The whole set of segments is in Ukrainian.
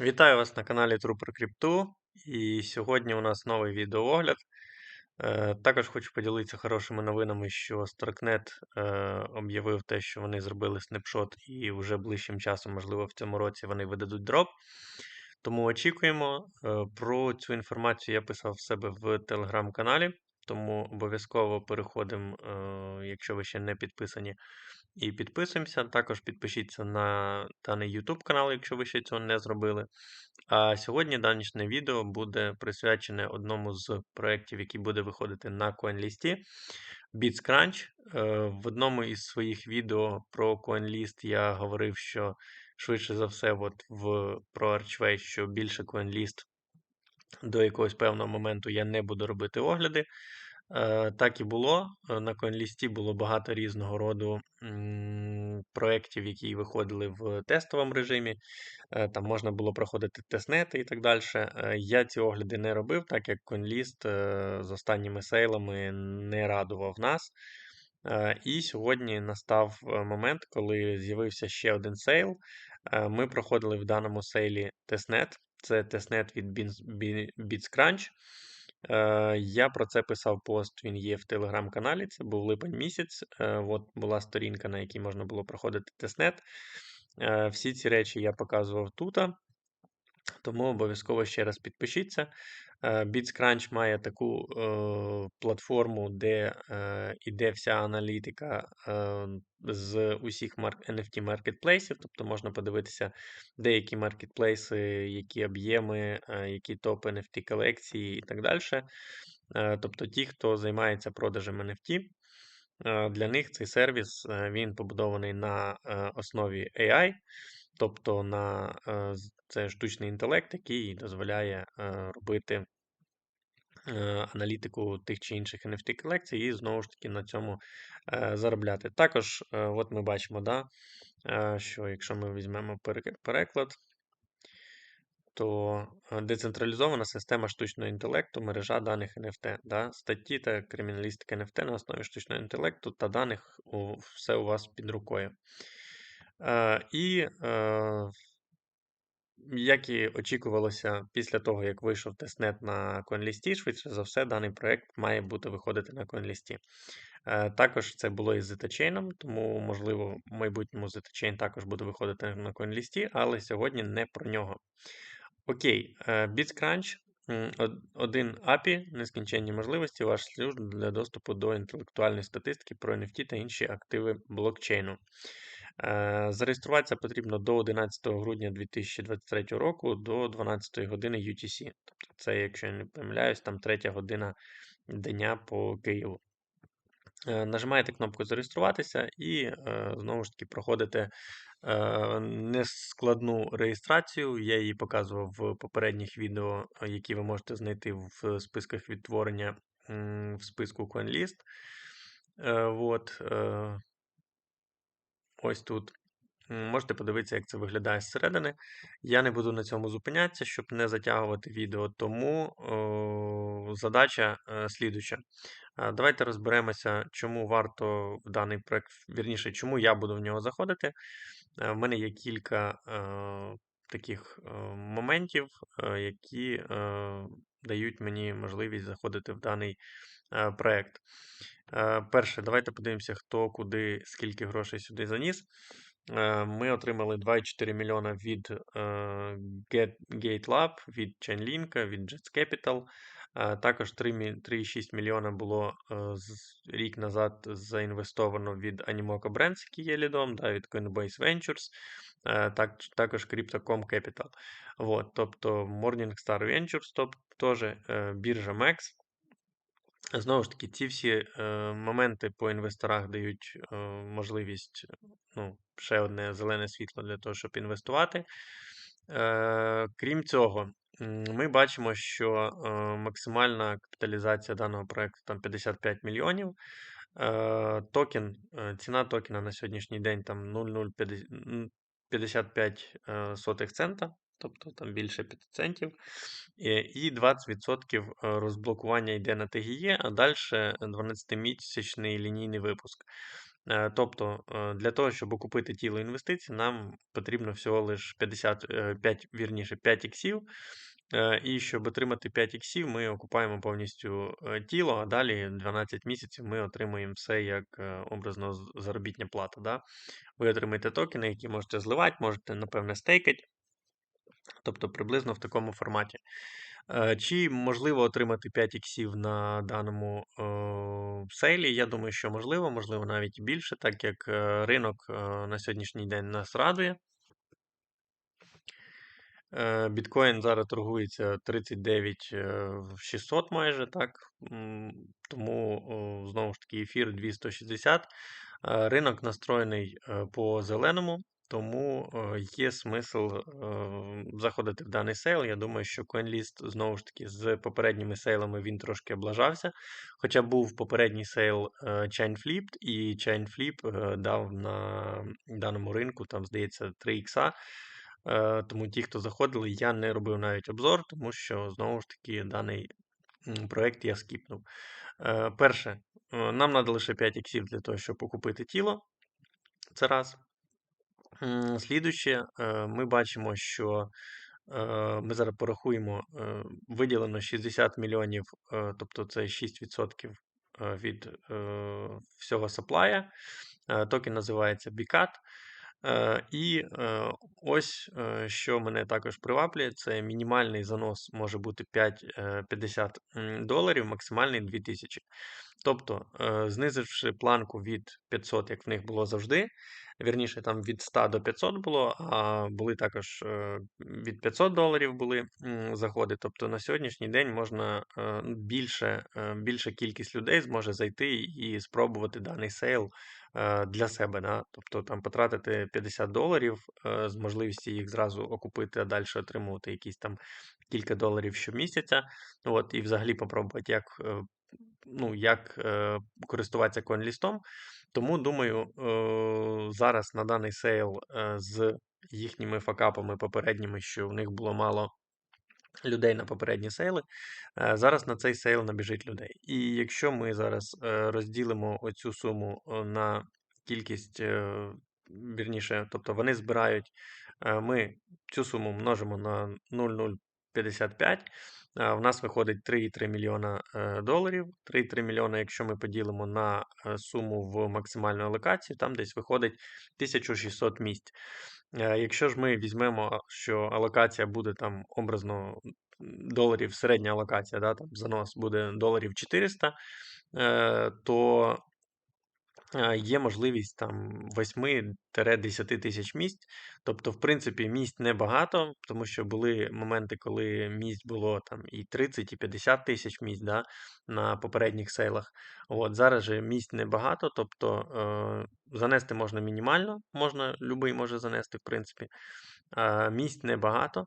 Вітаю вас на каналі Трупер Крипту. І сьогодні у нас новий відеоогляд. Е, Також хочу поділитися хорошими новинами, що Starknet е, об'явив те, що вони зробили снапшот, і вже ближчим часом, можливо, в цьому році вони видадуть дроп. Тому очікуємо. Е, Про цю інформацію я писав в себе в телеграм-каналі, тому обов'язково переходимо, е, якщо ви ще не підписані, і підписуємося. Також підпишіться на даний YouTube канал, якщо ви ще цього не зробили. А сьогодні данішне відео буде присвячене одному з проєктів, який буде виходити на CoinList. BitsCrunch. Е, В одному із своїх відео про CoinList я говорив, що швидше за все, от в про Archway, що більше CoinList до якогось певного моменту я не буду робити огляди. Е, Так і було. Е, На CoinList було багато різного роду проєктів, які виходили в тестовому режимі. Е, Там можна було проходити тестнети і так далі. Я ці огляди не робив, так як CoinList з останніми сейлами не радував нас. І сьогодні настав момент, коли з'явився ще один сейл. Ми проходили в даному сейлі тестнет. Це тестнет від BitsCrunch. Е, Я про це писав пост, він є в телеграм-каналі. Це був липень місяць. Е, От була сторінка, на якій можна було проходити тестнет. Е, Всі ці речі я показував тут. Тому обов'язково ще раз підпишіться. Е, BitsCrunch має таку е, платформу, де е, іде вся аналітика з усіх NFT маркетплейсів. Тобто можна подивитися деякі маркетплейси, які об'єми, які топ NFT колекції і так далі. Тобто ті, хто займається продажем NFT, для них цей сервіс він побудований на основі AI. Тобто на це штучний інтелект, який дозволяє е, робити е, аналітику тих чи інших NFT колекцій і знову ж таки на цьому е, заробляти. Також, от ми бачимо, да, що якщо ми візьмемо переклад, то децентралізована система штучного інтелекту, мережа даних NFT, да, статті та криміналістика NFT на основі штучного інтелекту та даних все у вас під рукою. І як і очікувалося, після того, як вийшов тестнет на CoinList, швидше за все, даний проект має бути виходити на CoinList. Е, Також це було із ZetaChain, тому, можливо, в майбутньому ZetaChain також буде виходити на CoinList, але сьогодні не про нього. Окей, е, BitsCrunch. Один API, нескінченні можливості, ваш шлюз для доступу до інтелектуальної статистики про NFT та інші активи блокчейну. Е, Зареєструватися потрібно до 11 грудня 2023 року до 12 години UTC. Тобто це, якщо я не помиляюсь, там третя година дня по Києву. Е, Нажимаєте кнопку зареєструватися і е, знову ж таки проходите нескладну реєстрацію. Я її показував в попередніх відео, які ви можете знайти в списках відтворення в списку CoinList. От, ось тут. Можете подивитися, як це виглядає зсередини. Я не буду на цьому зупинятися, щоб не затягувати відео, тому о, задача е, слідуча. Е, Давайте розберемося, чому варто в даний проект, вірніше, чому я буду в нього заходити. Е, В мене є кілька е, таких е, моментів, е, які е, дають мені можливість заходити в даний е, проект. Е, Перше, давайте подивимося, хто куди, скільки грошей сюди заніс. Е, Ми отримали 2,4 мільйона від GateLab, від Chainlink, від Jets Capital. Також 3,6 мільйона було е, рік назад заінвестовано від Animoca Brands, який є лідом, да, від Coinbase Ventures, е, так, також Crypto.com Capital. Вот, тобто Morningstar Ventures, тобто теж е, біржа MEX. Знову ж таки, ці всі моменти по інвесторах дають можливість, ну, ще одне зелене світло для того, щоб інвестувати. Крім цього, ми бачимо, що е, максимальна капіталізація даного проекту там 55 мільйонів. Е, токен, е, ціна токена на сьогоднішній день там 0,055 е, цента, тобто там більше 5 центів. Е, І 20% розблокування йде на TGE, а далі 12-місячний лінійний випуск. Е, Тобто, е, для того, щоб окупити тіло інвестицій, нам потрібно всього лише 55, вірніше, 5 іксів. І щоб отримати 5 іксів, ми окупаємо повністю е, тіло, а далі 12 місяців ми отримуємо все як е, образно заробітня плата. Да? Ви отримаєте токени, які можете зливати, можете, напевне, стейкати. Тобто приблизно в такому форматі. Чи можливо отримати 5 іксів на даному е, сейлі? Я думаю, що можливо, можливо, навіть більше, так як е, ринок е, на сьогоднішній день нас радує. Е, Біткоін зараз торгується 39 е, 600 майже, так. Тому, знову ж таки, ефір 260. Е, Ринок настроєний е, по зеленому, тому е, є смисл е, заходити в даний сейл. Я думаю, що CoinList, знову ж таки, з попередніми сейлами він трошки облажався. Хоча був попередній сейл е, ChainFlip, і ChainFlip е, дав на даному ринку, там, здається, 3 ікса. Е, Тому ті, хто заходили, я не робив навіть обзор, тому що знову ж таки даний проект я скіпнув. Е, Перше, е, нам треба лише 5 іксів для того, щоб покупити тіло. Це раз. Слідуюче, ми бачимо, що ми зараз порахуємо, виділено 60 мільйонів, тобто це 6% е, від всього саплая. Токен називається BCAT. Е, І е, ось е, що мене також приваблює, це мінімальний занос може бути 5, е, 50 доларів, максимальний 2000. Тобто, знизивши планку від 500, як в них було завжди, вірніше, там від 100 до 500 було, а були також від 500 доларів були заходи. Тобто на сьогоднішній день можна більше, більша кількість людей зможе зайти і спробувати даний сейл для себе. Да? Тобто там потратити 50 доларів е, з можливості їх зразу окупити, а далі отримувати якісь там кілька доларів щомісяця. От, і взагалі попробувати, як. е, Ну, як е, користуватися CoinList. Тому, думаю, е, зараз на даний сейл з їхніми факапами попередніми, що в них було мало людей на попередні сейли. Е, Зараз на цей сейл набіжить людей. І якщо ми зараз е, розділимо оцю суму е, на кількість, вірніше, тобто вони збирають, ми цю суму множимо на 0,055. е, В нас виходить 3,3 мільйона доларів. 3,3 мільйона, якщо ми поділимо на суму в максимальну алокацію, там десь виходить 1600 місць. Е, Якщо ж ми візьмемо, що алокація буде там образно доларів, середня алокація, да, там занос буде доларів 400, е, то є можливість там 8-10 тисяч місць. Тобто, в принципі, місць небагато, тому що були моменти, коли місць було там і 30, і 50 тисяч місць да, на попередніх сейлах. От, зараз же місць небагато, тобто е, занести можна мінімально, можна, любий може занести, в принципі. Е, місць небагато.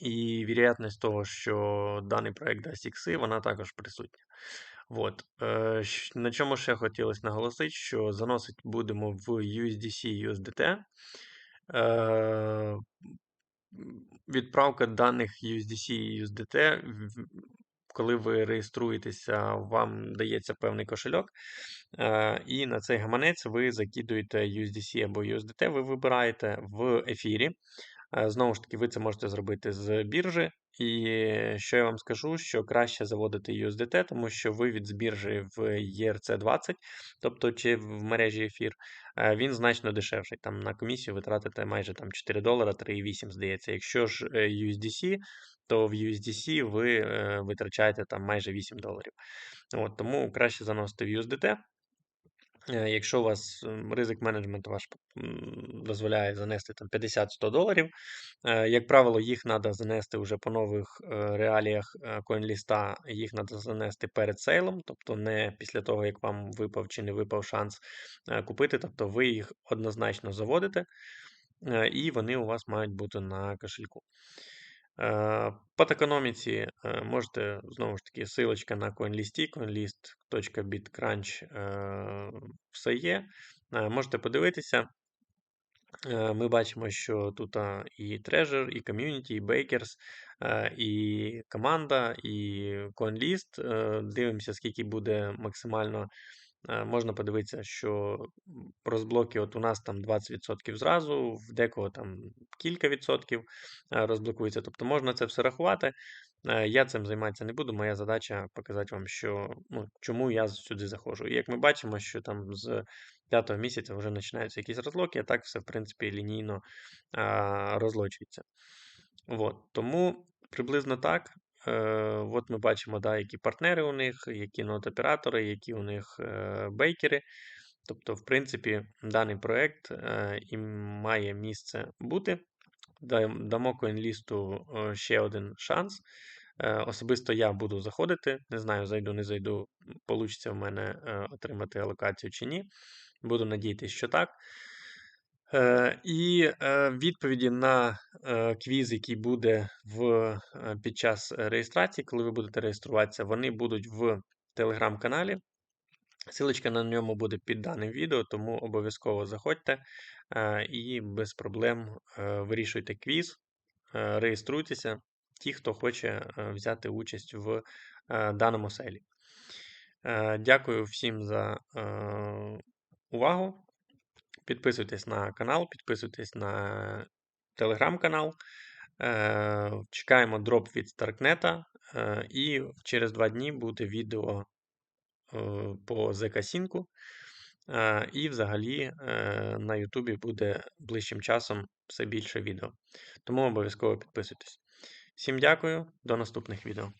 І вірятність того, що даний проект дасть ікси, вона також присутня. От. Е, на чому ще хотілося наголосити, що заносить будемо в USDC USDT. Е, відправка даних USDC і USDT, коли ви реєструєтеся, вам дається певний кошельок, е, і на цей гаманець ви закидуєте USDC або USDT, ви вибираєте в ефірі. Е, Знову ж таки, ви це можете зробити з біржі. І що я вам скажу, що краще заводити USDT, тому що вивід з біржі в ERC20, тобто чи в мережі ефір, він значно дешевший. Там на комісію ви тратите майже там 4 долара, 3,8, здається. Якщо ж е, USDC, то в USDC ви витрачаєте там майже 8 доларів. От, тому краще заносити в USDT. Е, Якщо у вас ризик менеджменту ваш дозволяє занести там 50-100 доларів, е, як правило, їх треба занести вже по нових е, реаліях CoinList, їх треба занести перед сейлом, тобто не після того, як вам випав чи не випав шанс купити, тобто ви їх однозначно заводите, і вони у вас мають бути на кошельку. Е, По токеноміці е, можете, знову ж таки, силочка на CoinList, coinlist.bitcrunch, е, все є. Можете подивитися. Ми бачимо, що тут і Treasure, і Community, і Bakers, е, і команда, і CoinList. Е, Дивимося, скільки буде максимально Можна подивитися, що розблоки от у нас там 20% зразу, в декого там кілька відсотків е, розблокується. Тобто можна це все рахувати. Е, Я цим займатися не буду. Моя задача показати вам, що ну, чому я сюди заходжу. І як ми бачимо, що там з п'ятого місяця вже починаються якісь розлоки, а так все, в принципі, лінійно розлочується. От. Тому приблизно так. Е, От ми бачимо, да, які партнери у них, які нот-оператори, які у них е, бейкери. Тобто, в принципі, даний проект е, і має місце бути. Дамо е, ще один шанс. Особисто я буду заходити. Не знаю, зайду, не зайду, получиться в мене отримати алокацію чи ні. Буду надіятися, що так. Е, І е, відповіді на е, квіз, який буде в, під час реєстрації, коли ви будете реєструватися, вони будуть в телеграм-каналі. Силочка на ньому буде під даним відео, тому обов'язково заходьте і без проблем вирішуйте квіз, реєструйтеся, ті, хто хоче взяти участь в даному селі. Дякую всім за увагу. Підписуйтесь на канал, підписуйтесь на телеграм-канал. Е, Чекаємо дроп від Старкнета. Е, І через два дні буде відео е, по. Е, І взагалі на Ютубі буде ближчим часом все більше відео. Тому обов'язково підписуйтесь. Всім дякую, до наступних відео.